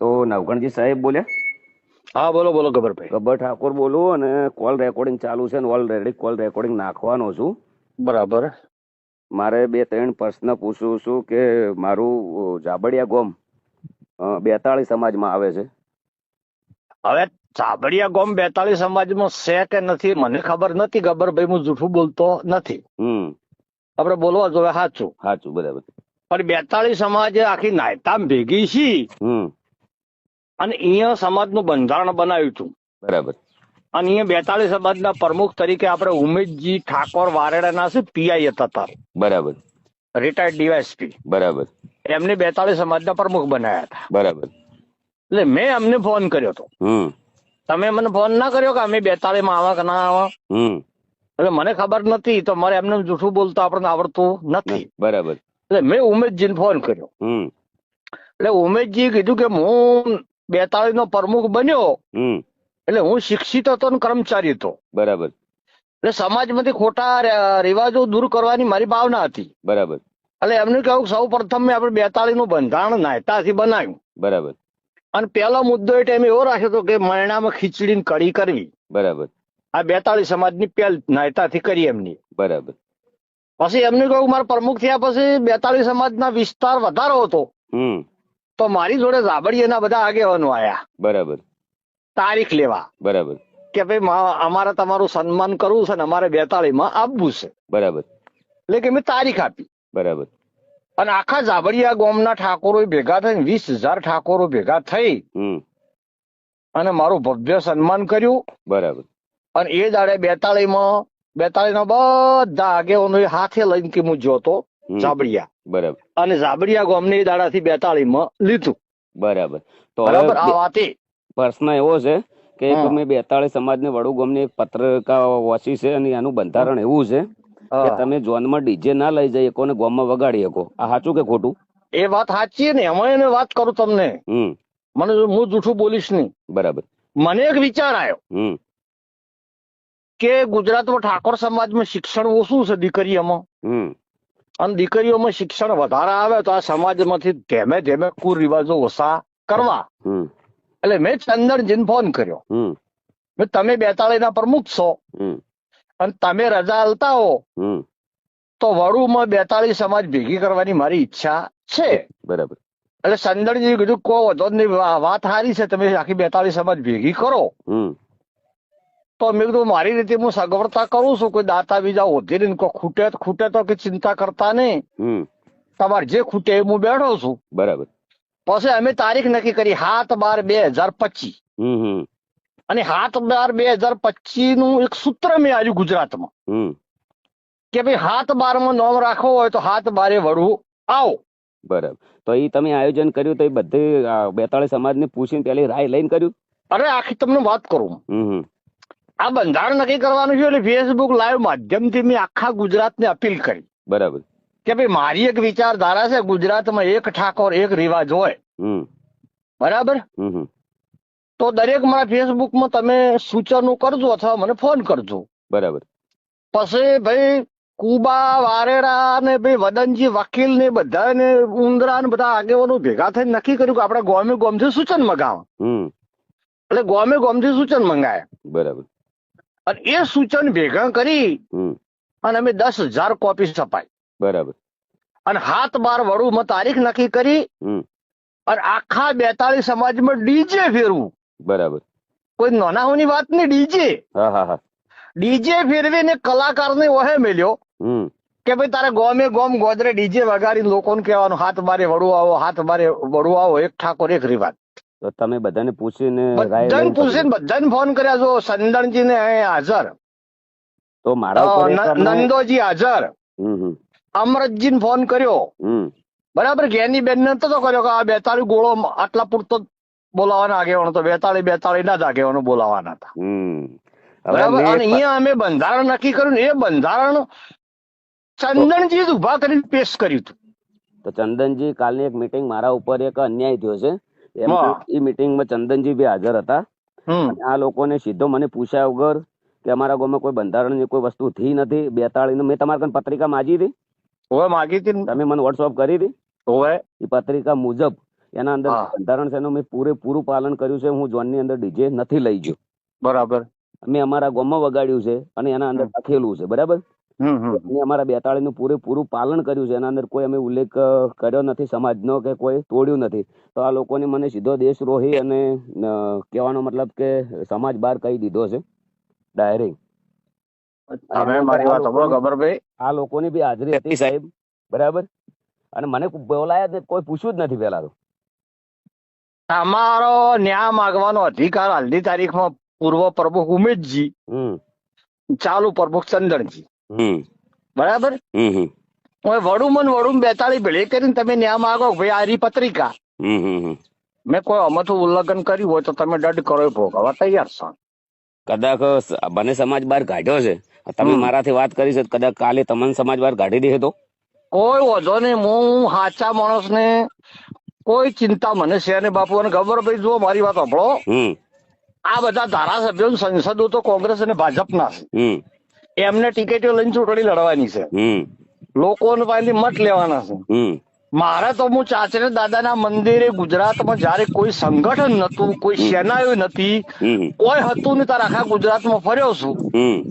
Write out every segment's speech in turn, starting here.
તો નવગણજી સાહેબ બોલ્યા? હા બોલો બોલો ગબરભાઈ ગબર ઠાકોર બોલું અને કોલ રેકોર્ડિંગ ચાલુ છે ને ઓલરેડી કોલ રેકોર્ડિંગ નાખવાનો છું. બરાબર. મારે બે ત્રણ પ્રશ્ન પૂછું છું કે મારું જાબડિયા ગોમ બેતાળી સમાજમાં આવે છે. હવે જાબડિયા ગોમ બેતાળી સમાજમાં છે કે નથી મને ખબર નથી ગબરભાઈ હું જૂઠું બોલતો નથી. હમ. આપણે બોલવા જોવે સાચું સાચું બરાબર. પણ બેતાળી સમાજ આખી નાયતામ ભેગી છી. હમ. અને અહીંયા સમાજનું બંધારણ બનાવ્યું હતું. બરાબર. અને અહીંયા બેતાલીસ સમાજના પ્રમુખ તરીકે આપણે ઉમેશજી ઠાકોર વારેડાના છે પીઆઈ હતા તાર? બરાબર. રિટાયર્ડ ડીવાયસપી બરાબર. એમને બેતાલીસ સમાજના પ્રમુખ બનાવ્યા હતા. બરાબર. એટલે મેં એમને ફોન કર્યો હતો. તમે મને ફોન ના કર્યો કે અમે બેતાલીસમાં આવા કે ના આવા? એટલે મને ખબર નથી તો મારે એમને જૂઠું બોલતા આપણને આવડતું નથી. બરાબર. એટલે મેં ઉમેશજીને ફોન કર્યો. હમ. એટલે ઉમેશજી કીધું કે હું બેતાળી નો પ્રમુખ બન્યો એટલે હું શિક્ષિત હતો ને કર્મચારી હતો. બરાબર. એટલે સમાજમાંથી ખોટા રિવાજો દૂર કરવાની મારી ભાવના હતી. બરાબર. એટલે એમને કહ્યું સૌ પ્રથમ મેં આપણે બેતાળી નું બંધારણ નાયતાથી બનાવ્યું. બરાબર. અને પહેલો મુદ્દો એ ટાઈમે એવો રાખ્યો હતો કે મરણામાં ખીચડીની કઢી કરવી. બરાબર. આ બેતાળી સમાજની પહેલ નાયતાથી કરી એમની. બરાબર. પછી એમને કહ્યું મારા પ્રમુખ થયા પછી બેતાળી સમાજના વિસ્તાર વધારો હતો. તો મારી જોડે ઝાબડિયાના બધા આગેવાનો આયા. બરાબર. તારીખ લેવા. બરાબર. કે ભાઈ અમારે તમારું સન્માન કરવું છે ને અમારે બેતાળીમાં આપવું છે. બરાબર. એટલે કે મેં તારીખ આપી. બરાબર. અને આખા ઝાબડિયા ગામના ઠાકોરો ભેગા થઈને વીસ હજાર ઠાકોરો ભેગા થઈ. અને મારું ભવ્ય સન્માન કર્યું. બરાબર. અને એ દાડે બેતાળીમાં બેતાળીના બધા આગેવાનો હાથે લઈને કે હું જોતો હમ. બરાબર. અને ઝાબડિયા ગામને એ દાડાથી બેતાળીમાં લીધું. બરાબર. તો બરાબર આ વાતે. પ્રશ્ન એવો છે કે તમે બેતાળી સમાજને વડુ ગામની એક પત્રકા વાંચી છે અને એનું બંધારણ એવું છે કે. તમે જોનમાં ડીજે ના લઈ જઈ શકો ને ગામમાં વગાડી શકો. આ સાચું કે ખોટું? એ વાત સાચી ને એમાં એને વાત કરું તમને. હમ. મને હું જૂઠું બોલીશ નહીં. બરાબર. મને એક વિચાર આવ્યો હમ. કે ગુજરાતમાં ઠાકોર સમાજમાં શિક્ષણ ઓછું છે દીકરીઓમાં. અને દીકરીઓમાં શિક્ષણ વધારે આવે તો આ સમાજમાંથી ધીમે ધીમે કુરિવાજો ઓછા કરવા. એટલે મેં ચંદનજીને ફોન કર્યો. મેં તમે બેતાળીના પ્રમુખ છો. અને તમે રજા હલતા હો. તો વડુમાં બેતાળી સમાજ ભેગી કરવાની મારી ઈચ્છા છે. બરાબર. એટલે ચંદનજી કીધું કો વધો નહીં વાત સારી છે. તમે આખી બેતાળી સમાજ ભેગી કરો. તો મેં કીધું મારી રીતે હું સગવડતા કરું છું કોઈ દાતા બીજા ઓધી ને કોઈ ખૂટે તો ખૂટે તો કે ચિંતા કરતા નહીં. તમારે જે ખૂટે એ હું બેઠો છું. બરાબર. પછી અમે તારીખ નક્કી કરી સાત બાર બે હજાર પચીસ. અને સાત બાર બે હજાર પચીસનું એક સૂત્ર મેં આવ્યું ગુજરાતમાં. કે ભાઈ સાત બારમાં નોમ રાખવો હોય તો સાત બારે વળવું. આવો. બરાબર. તો એ તમે આયોજન કર્યું તો એ બધે બેતાળીસ સમાજ ને પૂછીને પેલી રાય લઈને કર્યું? અરે આખી તમને વાત કરું. આ બંધારણ નક્કી કરવાનું છે એટલે ફેસબુક લાઈવ માધ્યમથી મેં આખા ગુજરાતને અપીલ કરી. બરાબર. કે ભાઈ મારી એક વિચારધારા છે ગુજરાતમાં એક ઠાકોર એક રિવાજ હોય. બરાબર? તો દરેક મારા ફેસબુકમાં તમે સૂચનો કરજો અથવા મને ફોન કરજો. બરાબર. પછી ભાઈ કુબા વારેડા ને ભાઈ વદનજી વકીલ ને બધા ને ઉંદરા ને બધા આગેવાનો ભેગા થઈને નક્કી કર્યું કે આપણે ગોમે ગોમથી સૂચન મગાવવા. એટલે ગોમે ગોમથી સૂચન મંગાયા. બરાબર. અને એ સૂચન ભેગા કરી અને અમે દસ હજાર કોપી છપાઈ બરાબર. અને હાથ બાર વડુમાં તારીખ નક્કી કરી અને આખા બેતાળી સમાજમાં ડીજે ફેરવું. બરાબર. કોઈ નાનાઓની વાત નહીં ડીજે. ડીજે ફેરવીને કલાકારને ઓહે મેલ્યો કે ભાઈ તારે ગોમે ગોમ ગોદરે ડીજે વગાડી લોકોને કહેવાનું હાથ મારે વડું આવો હાથ મારે વડું આવો એક ઠાકોર એક રિવાજ. તો તમે બધાને પૂછીને બધાને પૂછીને બધાને ફોન કર્યા છો. સંદણજી ને હાજર. તો મારા નંદોજી હાજર. અમરતજી ને ફોન કર્યો. બરાબર? ગેની બેન ને તો કર્યો કે આ બેતાળી ગોળો આટલા પૂરતો બોલાવાના આગેવાનો તો બેતાળી બેતાળી ના જ આગેવાનો બોલાવાના હતા. બરાબર? અને અહીંયા અમે બંધારણ નક્કી કર્યું ને એ બંધારણ ચંદનજી જ ઊભા કરીને પેશ કર્યું હતું. તો ચંદનજી કાલની એક મીટિંગ મારા ઉપર એક અન્યાય થયો છે. એમ. એ મીટિંગમાં ચંદનજી બી હાજર હતા. આ લોકોને સીધો મને પૂછ્યા વગર કે અમારા ગામમાં કોઈ બંધારણની કોઈ વસ્તુ થઈ નથી બેતાળીનું. મેં તમારા કન પત્રિકા માગી હતી. ઓવે માગી હતી તમે મને વોટ્સઅપ કરી હતી. ઓવે. એ પત્રિકા મુજબ એના અંદર બંધારણ છે મેં મેં પૂરેપૂરું પાલન કર્યું છે. હું જોનની અંદર ડીજે નથી લઈ ગયો. બરાબર. મેં અમારા ગામમાં વગાડ્યું છે અને એના અંદર. લખેલું છે. બરાબર? અમારા બેતાળી નું પૂરેપૂરું પાલન કર્યું છે. એના અંદર કોઈ અમે ઉલ્લેખ કર્યો નથી સમાજનો કે કોઈ તોડ્યું નથી. તો આ લોકોને મને સીધો દેશદ્રોહી અને કહેવાનો મતલબ કે સમાજ બહાર કહી દીધો છે. ડાયરેક્ટ તમે મારી વાત સાંભળો ગબ્બરભાઈ આ લોકોની બી હાજરી હતી સાહેબ. બરાબર? અને મને બોલાયા જ કોઈ પૂછ્યું જ નથી પેલા તો. તમારો ન્યાય માગવાનો અધિકાર હાલની તારીખમાં પૂર્વ પ્રમુખ ઉમેશજી હમ. ચાલુ પ્રમુખ ચંદનજી. બરાબર? વડુમન વડુમ બેતાળી ભેળી કરીને તમે ન્યાય માગો ભાઈ આ રી પત્રિકા. મેં કોઈ અમથું ઉલ્લંઘન કર્યું હોય તો તમે દંડ કરો ભોગવવા તૈયાર છો. કદાચ બને સમાજ બહાર કાઢ્યો છે. તમે મારાથી વાત કરી છે કદાચ કાલે તમને સમાજ બહાર કાઢી દે તો? કોઈ વધો નહીં. હું સાચા માણસ ને કોઈ ચિંતા મને છે ને બાપુ. અને ગબ્બરભાઈ જુઓ મારી વાત સાંભળો. આ બધા ધારાસભ્યો સંસદો તો કોંગ્રેસ અને ભાજપના છે. એમને ટિકિટો લઈને ચૂંટણી લડવાની છે. લોકોને પાસેથી મત લેવાના છે. મારે તો હું ચાચરે દાદાના મંદિરે ગુજરાતમાં જયારે કોઈ સંગઠન નતું કોઈ સેનાયો નથી કોઈ હતું નહીં તાર આખા ગુજરાતમાં ફર્યો છું.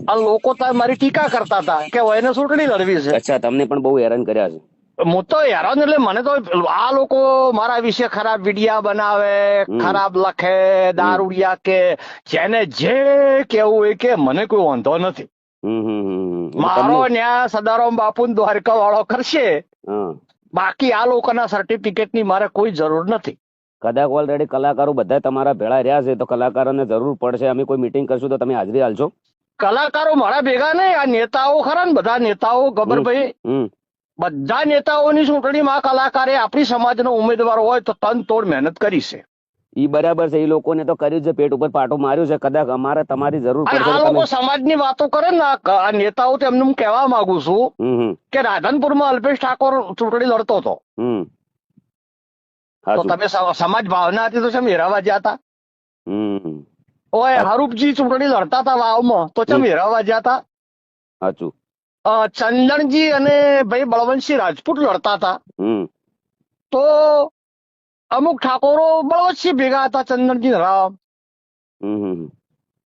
આ લોકો તાર મારી ટીકા કરતા હતા કે એને ચૂંટણી લડવી છે. અચ્છા તમને પણ બહુ હેરાન કર્યા છે. હું તો હેરાન એટલે મને તો આ લોકો મારા વિશે ખરાબ વિડિયા બનાવે ખરાબ લખે દારૂડિયા કે જેને જે કેવું હોય કે મને કોઈ વાંધો નથી. મારો ન્યા સદારામ બાપુ દ્વારકા વાળો કરશે. બાકી આ લોકોના સર્ટિફિકેટની મારે કોઈ જરૂર નથી. કદાચ ઓલરેડી કલાકારો બધા તમારા ભેળા રહ્યા છે તો કલાકારોને જરૂર પડશે. અમે કોઈ મીટિંગ કરશું તો તમે હાજરી હાલશો કલાકારો મારા ભેગા નહીં આ નેતાઓ ખરા ને બધા નેતાઓ ગબરભાઈ બધા નેતાઓની ચૂંટણીમાં કલાકારે આપણી સમાજનો ઉમેદવાર હોય તો તન તોડ મહેનત કરી છે. ઈ બરાબર છે એ લોકોને તો કર્યું છે પેટ ઉપર પાટો માર્યો છે કદાચ અમારે તમારી જરૂર પડશે આ લોકો સમાજની વાતો કરે ને આ નેતાઓ તો એમને હું કહેવા માંગુ છું કે રાધનપુરમાં અલ્પેશ ઠાકોર ચૂંટણી લડતો હતો. તો તમે સમાજ ભાવના હતી તો ચમ હેરાવા હમ. ઓય હરૂપજી ચૂંટણી લડતા હતા વાવમાં તો ચમ હમ. હેરાવા જ્યાં હતા? સાચું. ચંદનજી અને ભાઈ બળવંતસિંહ રાજપૂત લડતા હતા. તો અમુક ઠાકોરો બળવંતસિંહ ભેગા હતા ચંદનજી રામ.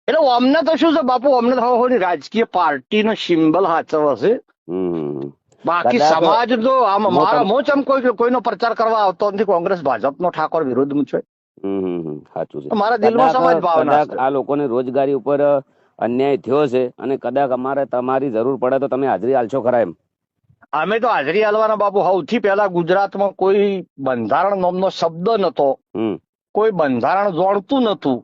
એટલે અમને તો શું છે બાપુ અમને તો રાજકીય પાર્ટીનો સિમ્બલ હાચવ હશે બાકી સમાજ તો આમ મારા મો ચમ કોઈ કોઈનો પ્રચાર કરવા આવતો નથી કોંગ્રેસ ભાજપનો ઠાકોર વિરુદ્ધ છે. સાચું છે. મારા દિલમાં સમાજ ભાવના આ લોકોને રોજગારી ઉપર અન્યાય થયો છે અને કદાચ અમારે તમારી જરૂર પડે તો તમે હાજરી આલશો ખરા એમ. અમે તો હાજરી હાલવાના બાપુ. સૌથી પહેલા ગુજરાતમાં કોઈ બંધારણ નામનો શબ્દ નતો. કોઈ બંધારણ જોડતું નતું.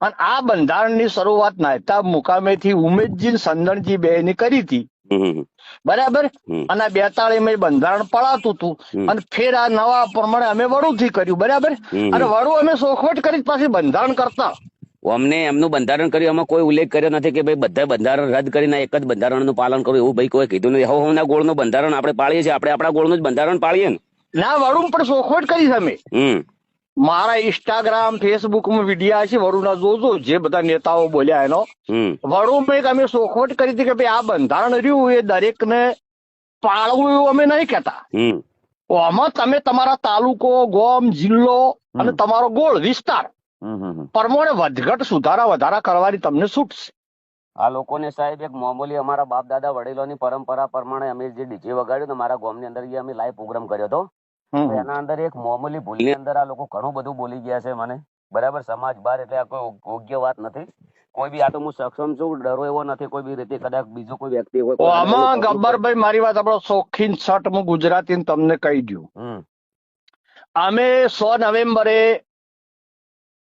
અને આ બંધારણની શરૂઆત નાયતા મુકામેથી ઉમેદજી સંદણજી બે ની કરી હતી. બરાબર. અને બેતાળી મે બંધારણ પડાતું હતું. અને ફેર આ નવા પ્રમાણે અમે વડુથી કર્યું. બરાબર? અને વડુ અમે સોખવટ કરી પાછી બંધારણ કરતા. અમને એમનું બંધારણ કર્યું એમાં કોઈ ઉલ્લેખ કર્યો નથી કે ભાઈ બધા બંધારણ રદ કરીને એક જ બંધારણનું પાલન કરવું એવું ભાઈ કોઈ કીધું નથી. હવે ના ગોળનું બંધારણ આપણે પાળીએ છીએ આપણે આપણા ગોળનું જ બંધારણ પાળીએ ને. ના વરુણ પણ શોખવટ કરી હમ. મારા ઇન્સ્ટાગ્રામ ફેસબુકમાં વિડીયા છે વડુના જોજો જે બધા નેતાઓ બોલ્યા એનો. વરુણ ભાઈ અમે શોખવટ કરી હતી કે ભાઈ આ બંધારણ રહ્યું એ દરેકને પાળવું એવું અમે નહીં કહેતા. આમાં તમે તમારા તાલુકો ગોમ જિલ્લો અને તમારો ગોળ વિસ્તાર. પ્રમાણે વધઘટ સુધારા વધારા કરવાની તમને છૂટશે આ લોકોને સાહેબ એક મામૂલી અમારા બાપ દાદા વડીલોની પરંપરા પ્રમાણે અમે જે ડીજે વગાડ્યું ને મારા ગામની અંદર જે અમે લાઈવ પ્રોગ્રામ કર્યો હતો. એના અંદર એક મામૂલી ભૂલની અંદર આ લોકો ઘણું બધું બોલી ગયા છે મને. બરાબર સમાજ બહાર એટલે આ કોઈ યોગ્ય વાત નથી. કોઈ બી આ તો હું સક્ષમ છું ડરો એવો નથી કોઈ બી રીતે કદાચ બીજો કોઈ વ્યક્તિ હોય આમાં ગબ્બરભાઈ મારી વાત આપણો શોખીન છઠ હું ગુજરાતી તમને કહી દઉં હમ. અમે સો નવેમ્બરે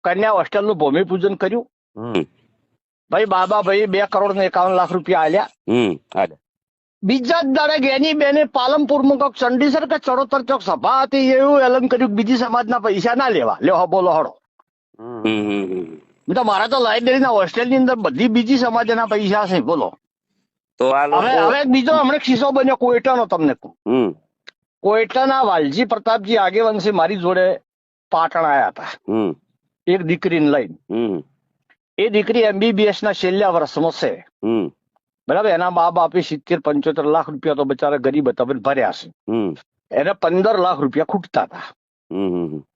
કન્યા હોસ્ટેલનું ભૂમિપૂજન કર્યું. ભાઈ બાબા ભાઈ બે કરોડ ને એકાવન લાખ રૂપિયા આલ્યા. બીજા જ દાડે ગેની બેને પાલનપુરમાં કોક ચંડીસર કે ચડોતર ચોક સભા હતી એવું એલન કર્યું બીજી સમાજના પૈસા ના લેવા. લ્યો હા બોલો હળો. તો મારા તો લાઇબ્રેરીના હોસ્ટેલની અંદર બધી બીજી સમાજના પૈસા છે બોલો. તો હવે હવે બીજો હમણાં ખિસ્સો બન્યો કોઈટાનો તમને કહું. કોઈટાના વાલજી પ્રતાપજી આગેવંશી મારી જોડે પાટણ આયા હતા. એક દીકરીને લઈને. એ દીકરી એમબીબીએસ ના છેલ્લા વર્ષમાં છે. બરાબર? એના મા બાપે સિત્તેર પંચોતેર લાખ રૂપિયા તો બચારા ગરીબ હતા પણ ભર્યા છે. એને પંદર લાખ રૂપિયા ખૂટતા હતા.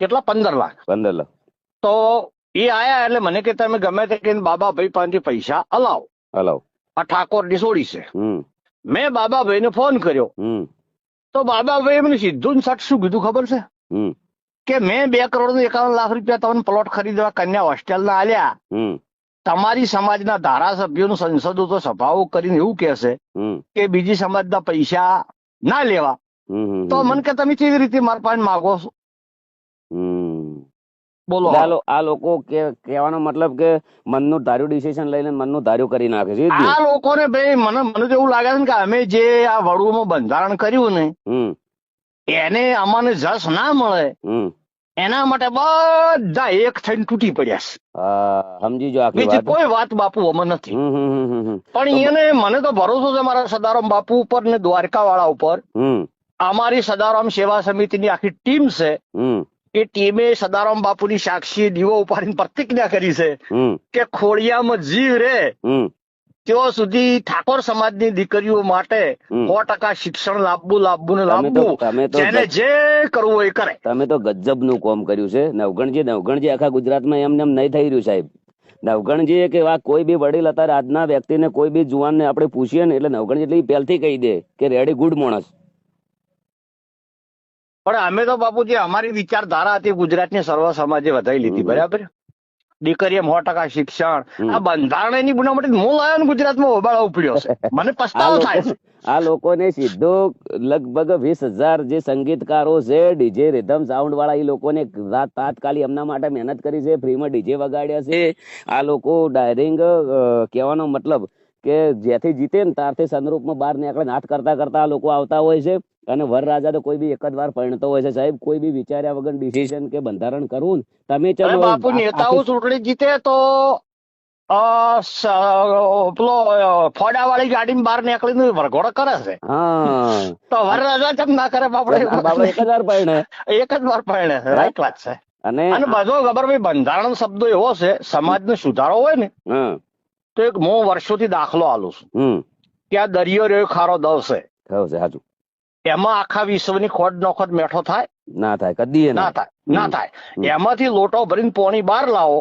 કેટલા? પંદર લાખ. પંદર લાખ. તો એ આયા એટલે મને કે તમે ગમે તે કહીને બાબા ભાઈ પાસેથી પૈસા અલાવ. અલાવ. આ ઠાકોરની સોડી છે. હમ. મેં બાબાભાઈને ફોન કર્યો. હમ. તો બાબાભાઈ મને સીધું ને સટ શું કીધું ખબર છે? કે મેં બે કરોડ ને એકાવન લાખ રૂપિયા તમને પ્લોટ ખરીદવા કન્યા હોસ્ટેલના આલ્યા. તમારી સમાજના ધારાસભ્યોનું સંસદો તો સભાઓ કરીને એવું કહેશે કે બીજી સમાજના પૈસા ના લેવા. તો મને કે તમે કેવી રીતે મારા પાસે માગો છો? હમ. બોલો. હાલો આ લોકો કે- કહેવાનો મતલબ કે મનનું ધાર્યું ડિસિઝન લઈને મનનું ધાર્યું કરી નાખે છે? આ લોકોને ભાઈ મને મને તો એવું લાગે છે કે અમે જે આ વડુમાં બંધારણ કર્યું ને હમ. એને અમને જસ ના મળે એના માટે બધા એક થઈને તૂટી પડ્યા છે. સમજી જો બીજી કોઈ વાત બાપુ અમે નથી. પણ એને મને તો ભરોસો છે મારા સદારામ બાપુ ઉપર ને દ્વારકા વાળા ઉપર અમારી સદારામ સેવા સમિતિની આખી ટીમ છે. એ ટીમે સદારામ બાપુની સાક્ષી દીવો ઉપાડીને પ્રતિજ્ઞા કરી છે કે ખોળિયામાં જીવ રે. ત્યાં સુધી ઠાકોર સમાજની દીકરીઓ માટે સો ટકા શિક્ષણ લાવવું લાવવું ને લાવવું જેને જે કરવું એ કરે. તમે તો ગજબનું કોમ કર્યું છે. નવગણજી નવગણજી આખા ગુજરાતમાં એમને એમ નહીં થઈ રહ્યું સાહેબ. નવગણજી કે આ કોઈ બી વડીલ અત્યારે આજના વ્યક્તિને કોઈ બી જુવાનને આપણે પૂછીએ ને એટલે નવગણજી એટલે પહેલથી કહી દે કે રેડી ગુડ માણસ. પણ અમે તો બાપુજી અમારી વિચારધારા હતી ગુજરાતની સર્વ સમાજે વધારી લીધી. બરાબર? દીકરીએ સો ટકા શિક્ષણ. આ બંધારણની બનાવટ હું લાવ્યો ને ગુજરાતમાં હોબાળો ઉપડ્યો છે. મને પસ્તાવો થાય છે. આ લોકોને સીધો લગભગ વીસ હજાર જે સંગીતકારો છે ડીજે રિધમ સાઉન્ડ વાળા એ લોકોને રાત તાત્કાલિક એમના માટે મહેનત કરી છે ફ્રીમાં ડીજે વગાડ્યા છે. આ લોકો ડાયરિંગ કહેવાનો મતલબ કે જ્યાંથી જીતે ને તારથી સંદરૂપમાં બહાર નીકળે નાટ કરતા કરતા આ લોકો આવતા હોય છે. અને વરરાજા તો કોઈ બી એક જ વાર પરણતો હોય છે. સાહેબ કોઈ બી વિચાર્યા વગર ડિસિઝન કે બંધારણ કરવું તમે ચલો બાપુ નેતાઓ ચૂંટણી જીતે તો પેલો ફોડા વાળી ગાડી બહાર નીકળીને વરઘોડો કરે છે. તો વરરાજા કેમ ના કરે બાપડે? એક જ વાર પરણે. એક જ વાર પરણે રાઈટ વાત છે. અને અને બધો ખબર ભાઈ બંધારણ શબ્દ એવો છે સમાજનો સુધારો હોય ને તો એક હું વર્ષોથી દાખલો આલું છું. ત્યાં કે આ દરિયો રહ્યો ખારો દવ છે. થયું છે સાચું એમાં આખા વિશ્વની ખોટ નોખોટ મેઠો થાય? ના થાય કદી ના થાય ના થાય. એમાંથી લોટો ભરીને પોણી બહાર લાવો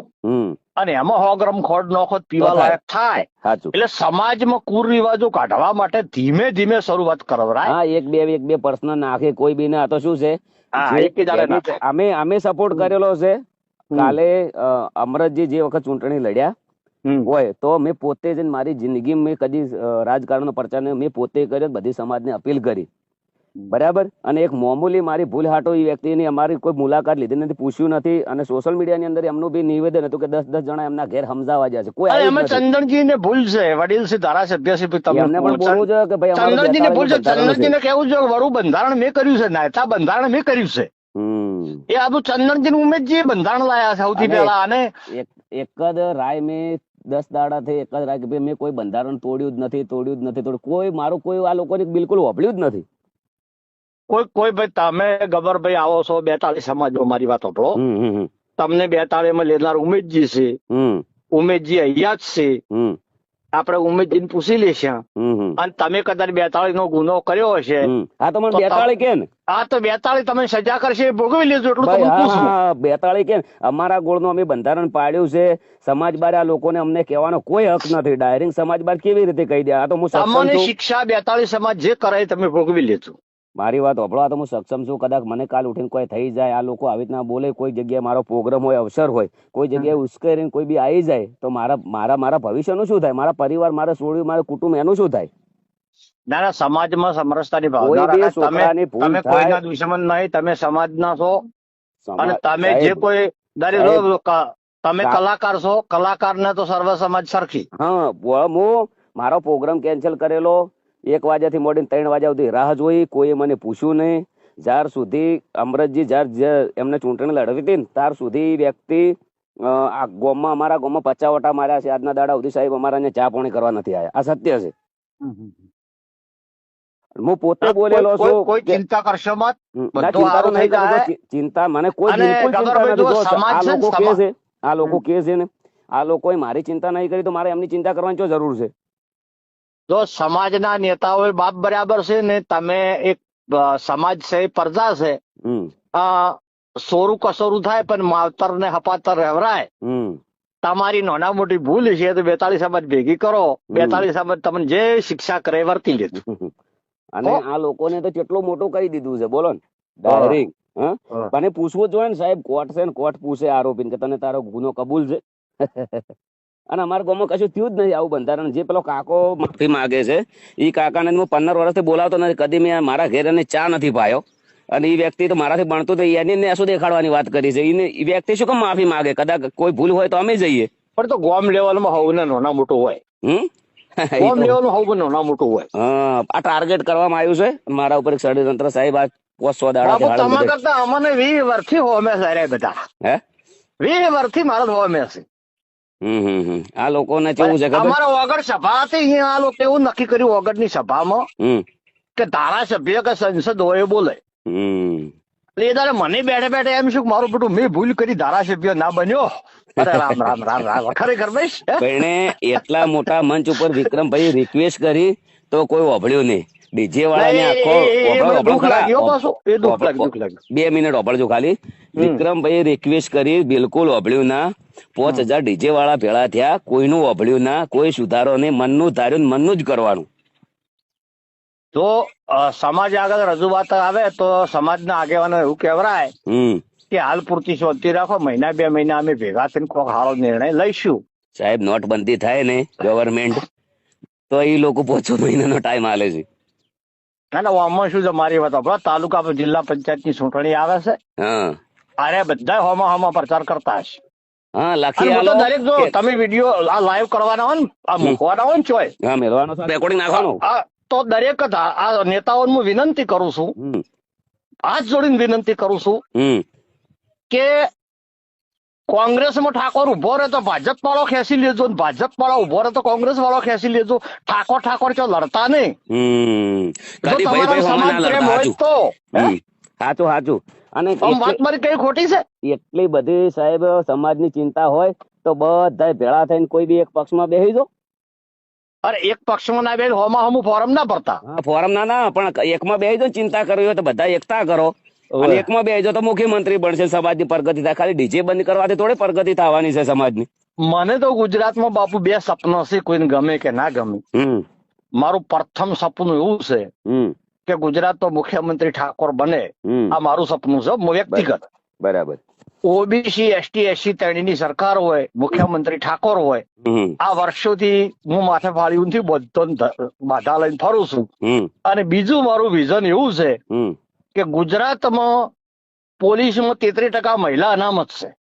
અને એમાં સો ગ્રામ ખોટ નોખોટ પીવા લાયક થાય. એટલે સમાજમાં કુરિવાજો કાઢવા માટે ધીમે ધીમે શરૂઆત કરવરાય હા એક બે એક બે પર્સનલ નાખે કોઈ બી ના. તો શું છે. અમે અમે સપોર્ટ કરેલો છે. કાલે અમરતજી જે વખત ચૂંટણી લડ્યા હોય તો મેં પોતે જ મારી જિંદગી મેં કદી રાજકારણ રાજકારણનો પ્રચાર મેં પોતે કર્યો બધી સમાજને અપીલ કરી. બરાબર? અને એક મામૂલી મારી ભૂલ હાટો એ વ્યક્તિની અમારી કોઈ મુલાકાત લીધી નથી પૂછ્યું નથી અને સોશિયલ મીડિયાની અંદર એમનું બી નિવેદન હતું કે દસ દસ જણા એમના ઘેર સમજાવવા જાય છે. કોઈ એમાં જ ચંદનજી ને ભૂલ છે વડીલ છે ધારાસભ્ય છે ભઈ તમે એમને પણ બોલવું જોઈએ કે ભાઈ અમારું ચંદનજી ને ભૂલ છે બેતાળીનું ચંદનજી ને કેવું છે વરું બંધારણ મેં કર્યું છે નાયતા બંધારણ મેં કર્યું છે. એ આ બધું ચંદનજી ઉમેદજી બંધારણ લાયા સૌથી પહેલા અને એક એક જ રાય મેં દસ દાડા થી એક જ રાય કે ભાઈ મેં કોઈ બંધારણ તોડ્યું જ નથી તોડ્યું જ નથી તોડ્યું. કોઈ મારું કોઈ આ લોકોને બિલકુલ હોભળ્યું જ નથી. કોઈ કોઈ ભાઈ તમે ગબરભાઈ આવો છો બેતાળી સમાજમાં મારી વાત હમ. તમને બેતાળી માં લેનાર ઉમેદજી છે. ઉમેદજી અહીંયા જ છે. આપણે ઉમેદજીને પૂછી લેશું અને તમે કદાચ બેતાળી નો ગુનો કર્યો હશે આ તો મને બેતાળી કે આ તો બેતાળી તમે સજા કરશે ભોગવી લેજો એટલું પૂછવું હા બેતાળી કે ને? અમારા ગોળનું અમે બંધારણ પાડ્યું છે. સમાજ બાર આ લોકોને અમને કહેવાનો કોઈ હક નથી. ડાયરેક્ટ સમાજ બાર કેવી રીતે કહી દે? આ તો હું શિક્ષા બેતાળી સમાજ જે કરે એ તમે ભોગવી લેજો. મારી વાત હોભળો તો હું સક્ષમ છું. કદાચ મને કાલ ઉઠીને કોઈ થઈ જાય આ લોકો આવી રીતના બોલે કોઈ જગ્યાએ મારો પ્રોગ્રામ હોય અવસર હોય કોઈ જગ્યાએ ઉશ્કેરીને કોઈ બી આવી જાય તો મારા મારા મારા ભવિષ્યનું શું થાય? મારા પરિવાર મારા છોડ્યું મારા કુટુંબ એનું શું થાય? ના ના સમાજમાં સમરસતાની ભાવના તમે તમે કોઈના દુશ્મન નહીં તમે સમાજના છો. અને તમે જે કોઈ દરેક તમે કલાકાર છો કલાકારને તો સર્વ સમાજ સરખી. હા હું મારો પ્રોગ્રામ કેન્સલ કરેલો. એક વાગ્યાથી મોડીને ત્રણ વાગ્યા સુધી રાહ જોઈ કોઈએ મને પૂછ્યું નહીં. જ્યાર સુધી અમરતજી જ્યાર એમને ચૂંટણી લડવી હતી ત્યાર સુધી વ્યક્તિ આ ગોમમાં અમારા ગોમમાં પચાસ વટા માર્યા છે. આજના દાડા સુધી સાહેબ અમારા ચા પાણી કરવા નથી આવ્યા આ સત્ય છે. હું પોતે બોલેલો છું કોઈ ચિંતા કરશો મત. ચિંતા મને કોઈ બિલકુલ ચિંતા નથી આ લોકો કે છે આ લોકો કે છે ને આ લોકોએ મારી ચિંતા નહીં કરી તો મારે એમની ચિંતા કરવાની શું જરૂર છે? જો સમાજના નેતાઓ બાપ બરાબર છે ને તમે એક સમાજ છે પ્રજા છે સોરું કસોરું થાય પણ માવતર ને હપાતર રહેવરાય. તમારી નાના મોટી ભૂલ છે તો બેતાલીસ સમાજ ભેગી કરો. બેતાલીસ સમાજ તમને જે શિક્ષા કરે વર્તી લેજો. અને આ લોકોને તો કેટલું મોટું કહી દીધું છે બોલો ને. ડાયરેક્ટ. મને પૂછવું જોઈએ ને સાહેબ કોર્ટ છે ને કોર્ટ પૂછે આરોપી કે તને તારો ગુનો કબૂલ છે? અને અમારા ગામમાં કશું થયું જ નથી આવું બંધારણ. જે પેલો કાકો માફી માગે છે એ કાકાને હું પંદર વર્ષથી બોલાવતો નથી. કદી મેં મારા ઘેર એને ચા નથી પાયો. અને એ વ્યક્તિ તો મારાથી ભણતો તો એની શું દેખાડવાની વાત કરી છે? એને એ વ્યક્તિ શું કેમ માફી માગે? કદાચ કોઈ ભૂલ હોય તો અમે જઈએ. પણ તો ગોમ લેવલમાં હોવું ને નાના મોટું હોય. ગોમ લેવલમાં હોવું નાના મોટું હોય. આ ટાર્ગેટ કરવામાં આવ્યું છે? મારા ઉપર ષડયંત્ર સાહેબ આ પોસ્ટ દાડા તમારા કરતા અમને વીસ વર્ષથી હોમે રે બધા. હે? વીસ વર્ષથી મારા હોમે છે. આ લોકોને કેવું છે ખબર? વગર સભા હતી આ લોકો એવું નક્કી કર્યું ઓગળની સભામાં કે ધારાસભ્ય કે સંસદ હોય બોલે. એ તારે મને બેઠે બેઠે એમ શું મારું બધું મેં ભૂલ કરી ધારાસભ્ય ના બન્યો? અરે રામ રામ રામ રામ ખરેખર ભાઈ એટલા મોટા મંચ ઉપર વિક્રમભાઈ રિક્વેસ્ટ કરી તો કોઈ ઓભળ્યું નહીં. ડીજે વાળાને આખો એ- એ- એ ઓભળો, મને ઓભળો દુઃખ ખરા? લાગ્યું હો પાછું. એ દુઃખ ઓભળો, લાગ્યું, દુઃખ લાગ્યું. બે મિનિટ ઓભળજો ખાલી વિક્રમભાઈ રિક્વેસ્ટ કરી બિલકુલ ઓભળ્યું ના પાંચ હજાર ડીજે વાળા ભેળા થયા કોઈનું ઓભળ્યું ના કોઈ સુધારો નહીં મનનું ધાર્યું ને મનનું જ કરવાનું તો સમાજ આગળ રજૂઆત આવે તો સમાજના આગેવાનો એવું કહેવરાય કે હાલ પૂરતી શોધતી રાખો મહિના બે મહિના અમે ભેગા થઈને કોઈક સારો નિર્ણય લઈશું સાહેબ નોટબંધી થાય ને ગવર્મેન્ટ તો એ લોકો પોચો મહિનાનો ટાઈમ આલે છે અને આમાં શું છે મારી વાત સાંભળો. તાલુકા જિલ્લા પંચાયતની ચૂંટણી આવે છે. અરે બધા હોમા હોમા પ્રચાર કરતા હશે. હા લખી આલો દરેક જો તમે વીડિયો આ લાઈવ કરવાના હોય ને આ મૂકવાના હોય ને ચોય હા મેળવાનો રેકોર્ડિંગ નાખવાનું. આ તો દરેક આ નેતાઓ નેતાઓને હું વિનંતી કરું છું. હાથ જોડીને વિનંતી કરું છું કે કોંગ્રેસમાં ઠાકોર ઊભો રહે તો ભાજપ વાળો ખેંચી લેજો ભાજપ વાળો ઊભો રહે તો કોંગ્રેસ વાળો ખેંચી લેજો. ઠાકોર ઠાકોર જો લડતા નહીં. સાચું સમાજ ના હાચું અને વાત મારી કઈ ખોટી છે? એટલી બધી સાહેબ સમાજની ચિંતા હોય તો બધા ભેળા થઈને કોઈ બી એક પક્ષમાં બેસી દો અરે એક પક્ષમાં ના બેન હોમાં હમું ફોરમ ના ભરતા. ફોરમ ના ના પણ એકમાં બેસી દો ચિંતા કરવી હોય તો બધા એકતા કરો. અને એકમાં બે જાઓ તો મુખ્યમંત્રી બનશે સમાજની પ્રગતિ થાય. ખાલી ડીજે બંધ કરવાથી થોડી પ્રગતિ થવાની છે સમાજની. મને તો ગુજરાતમાં બાપુ બે સપના છે કોઈને ગમે કે ના ગમે. મારું પ્રથમ સપનું એવું છે કે ગુજરાત તો મુખ્યમંત્રી ઠાકોર બને. આ મારું સપનું છે વ્યક્તિગત. બરાબર. ઓબીસી એસટી એસસી ત્રણેયની સરકાર હોય મુખ્યમંત્રી ઠાકોર હોય આ વર્ષોથી હું માથે ફાળ્યું નથી બધો બાધા લઈને ફરું છું. અને બીજું મારું વિઝન એવું છે કે ગુજરાતમાં પોલીસમાં તેત્રીસ ટકા મહિલા અનામત છે.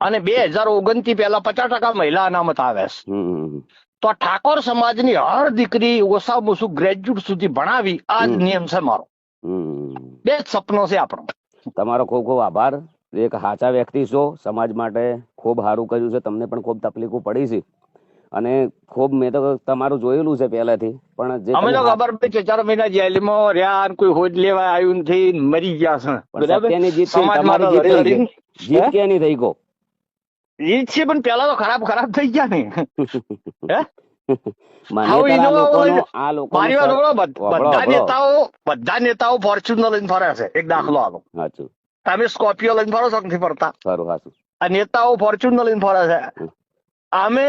અને બે હજાર ઓગણથી પહેલા પચાસ ટકા મહિલા અનામત આવે છે. તો આ ઠાકોર સમાજની હર દીકરી ઓછામાં ઓછું ગ્રેજ્યુએટ સુધી ભણાવી આ જ નિયમ છે મારો. હમ. બે જ સપનો છે આપણો. તમારો ખૂબ ખૂબ આભાર. એક સાચા વ્યક્તિ છો. સમાજ માટે ખૂબ સારું કર્યું છે. તમને પણ ખૂબ તકલીફો પડી છે. અને ખૂબ મેં તો તમારું જોયેલું છે પહેલાથી પણ જે અમે તો ખબર પડી ચાર મહિના જેલમાં રહ્યા અને કોઈ હોજ લેવા આવ્યું નથી મરી ગયા છે. સત્યની જીત તમારી જીત લડી થઈ લડીને. જીત છે પણ પેલા તો ખરાબ ખરાબ થઈ ગયા ને. બધ- નેતાઓ બધા નેતાઓ ફોર્ચ્યુનર લઈને ફરે છે એક દાખલો આલો સાચું. તમે સ્કોર્પિયો લઈને ફરો છો નથી ફરતા? ખરું સાચું આ નેતાઓ ફોર્ચ્યુનર લઈને ફરે છે. અમે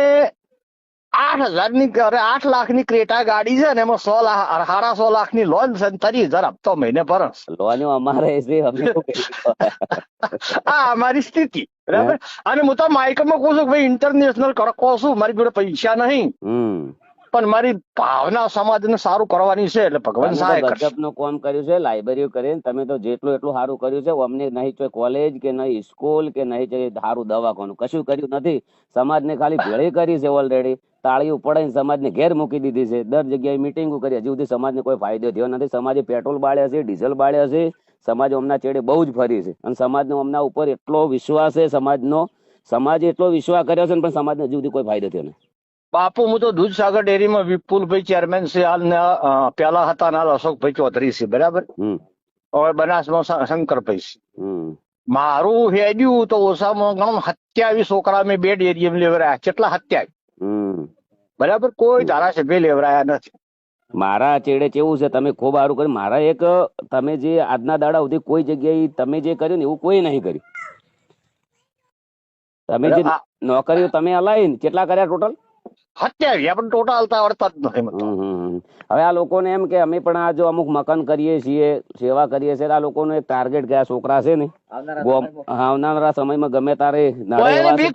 આઠ હજારની અરે આઠ લાખની ક્રેટા ગાડી છે ને એમાં સો લાખ સાડા સો લાખની લોન છે ત્રીસ હજાર હપ્તો મહિને ભરસ. લોન અમારે? આ અમારી સ્થિતિ. બરાબર? અને હું તો માઇકમાં કહું છું કે ભાઈ ઇન્ટરનેશનલ કરકો છું મારી જોડે પૈસા નહીં. પણ મારી ભાવના સમાજને સારું કરવાની છે એટલે ભગવાન સહાય કરશે. ગજબનું કામ કર્યું છે લાઇબ્રેરીઓ કરીને તમે તો જેટલું એટલું સારું કર્યું છે અમને નહીં કોઈ કોલેજ કે નહીં સ્કૂલ કે નહીં કોઈ સારું દવાખાનું. કશું કર્યું નથી. સમાજને ખાલી ભેળી કરી છે ઓલરેડી તાળીઓ પડાઈને સમાજને ઘેર મૂકી દીધી છે. દર જગ્યાએ મિટિંગો કરી હજી સુધી સમાજને કોઈ ફાયદો થયો નથી. સમાજે પેટ્રોલ બાળ્યા છે ડીઝલ બાળ્યા છે. સમાજ હમણાં ચેડે બહુ જ ફરી છે. અને સમાજનો હમણાં ઉપર એટલો વિશ્વાસ છે સમાજનો. સમાજે એટલો વિશ્વાસ કર્યો છે પણ સમાજને હજી સુધી કોઈ ફાયદો થયો નથી. બાપુ હું તો દૂધસાગર ડેરીમાં વિપુલભાઈ ચેરમેન છે. હાલ પેલા હતા નાલ અશોકભાઈ ચૌધરી છે બરાબર? હવે બનાસમાં શંકરભાઈ છે. મારું હેડ્યું તો ઓછામાં ગણો સત્યાવીસ છોકરા મેં બે ડેરીએમ લેવરાયા. કેટલા સત્યાવીસ? બરાબર? કોઈ ધારાસભ્ય લેવરાયા નથી. મારા ચેડે કેવું છે? તમે ખૂબ સારું કર્યું. મારા એક તમે જે આજના દાડા સુધી કોઈ જગ્યાએ તમે જે કર્યું ને એવું કોઈ નહીં કર્યું. તમે જે નોકરીઓ તમે હલાવી કેટલા કર્યા ટોટલ? આપણે ટોટલ આવડતા જ નથી હવે આ લોકોને એમ કે અમે પણ આ જો અમુક મકાન કરીએ છીએ સેવા કરીએ છીએ આ લોકોનો એક ટાર્ગેટ કે આ છોકરા છે ને આવનારા સમયમાં. ગમે તારે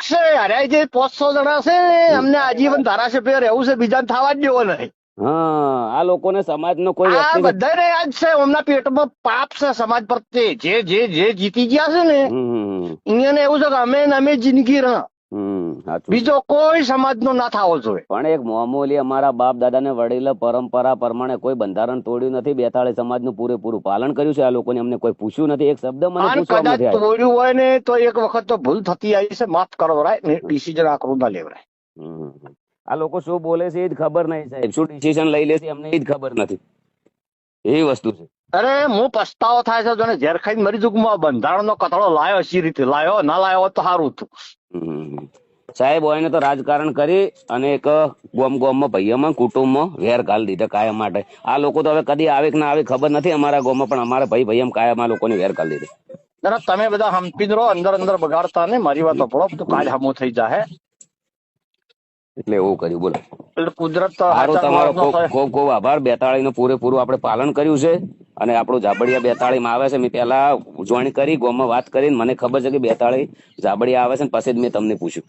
છે. અરે જે પાંચસો જણા છે અમને આજીવન ધારાસભ્ય રહેવું છે બીજાને થવા જ દેવો નહીં. હા આ લોકોને સમાજનો કોઈ આ બધાને યાદ છે એમના પેટમાં પાપ છે સમાજ પ્રત્યે. જે જે જે જીતી ગયા છે ને હમ, હમ, એને એવું છે કે અમે ને અમે જિંદગી રહ. હમ, સાચું. બીજો કોઈ સમાજનો ના થવો જોઈએ. પણ એક મામૂલી અમારા બાપ દાદાને વડીલ પરંપરા પ્રમાણે કોઈ બંધારણ તોડ્યું નથી બેતાળી સમાજનું પૂરેપૂરું પાલન કર્યું છે આ લોકોને અમને કોઈ પૂછ્યું નથી એક શબ્દ મને કદાચ તોડ્યું હોય ને તો એક વખત તો ભૂલ થતી આવી છે માફ કરવરાય ને ડિસિઝન આકરું ના લેવરાય. આ લોકો શું બોલે છે એ જ ખબર નહીં સાહેબ. શું ડિસિઝન લઈ લે છે અમને એ જ ખબર નથી. એવી વસ્તુ છે. અરે હું પસ્તાવો થાય છે જોને ઝેર ખાઈને મરી જઉં બંધારણનો કતળો લાયો સી રીતે લાયો ના લાયો તો સારું હતું. સાહેબ હોય તો રાજકારણ કરી અને એક ગોમ ગોમમાં ભાઈઓમાં કુટુંબમાં વેર ઘાલ દીધા કાયમ માટે. આ લોકો તો હવે કદી આવે કે ના આવે ખબર નથી અમારા ગામમાં પણ અમારા ભાઈ ભાઈ કાયમ આ લોકોને વેર ઘાલ દીધી. ના તમે બધા હંપી રહો અંદર અંદર બગાડતા ને મારી વાત પડો તો કાલ હમો થઈ જાય એટલે એવું કર્યું બોલો. એટલે કુદરત તમારો ખૂબ. ખૂબ ખૂબ આભાર. બેતાળી નું પૂરેપૂરું આપણે પાલન કર્યું છે. અને આપણું ઝાબડિયા બેતાળી માં આવે છે મેં પેલા ઉજવણી કરી ગોમાં વાત કરીને મને ખબર છે કે બેતાળી ઝાબડિયા આવે છે ને પછી જ મેં તમને પૂછ્યું.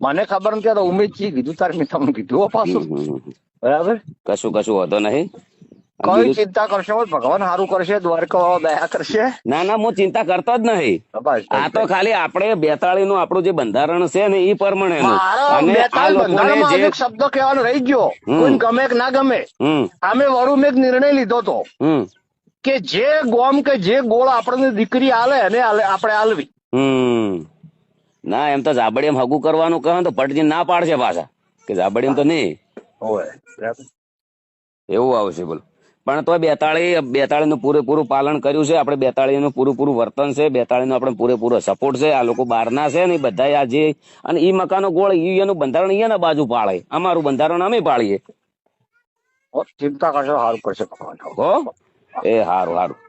મને ખબર નથી તો છે કીધું તારે મેં તમને કીધું. પાછું. બરાબર? કશું કશું હોતો નહીં. કોઈ ચિંતા કરશો ભગવાન સારું કરશે દ્વારકા દયા કરશે. ના ના હું ચિંતા કરતો જ નહીં. આ તો ખાલી આપણે બેતાળી નું આપણું જે બંધારણ છે ને એ પ્રમાણે અને જે શબ્દ કહેવાનો રહી ગયો. કોઈ ગમે કે ના ગમે. અમે વરુમ મેં એક નિર્ણય લીધો તો કે જે ગોમ કે જે ગોળ આપણને દીકરી આલે એને આપણે આલવી. હમ. ના એમ તો ઝાબડીયામાં હગું કરવાનું કહે તો પટજી ના પાડશે પાછા. કે ઝાબડીયામાં તો નહીં. એવું આવશે બોલો. પણ તો બેતાળી બેતાળી નું પૂરેપૂરું પાલન કર્યું છે. આપણે બેતાળી નું પૂરેપૂરું વર્તન છે. બેતાળી નો આપણે પૂરેપૂરો સપોર્ટ છે. આ લોકો બહારના છે ને બધા આ જે અને ઈ મકાનો ગોળ ઈ એનું બંધારણ અહીંયાના બાજુ પાળે. અમારું બંધારણ અમે પાળીએ. ચિંતા કરશો સારું કરશે ભગવાન. હો એ હારું હારું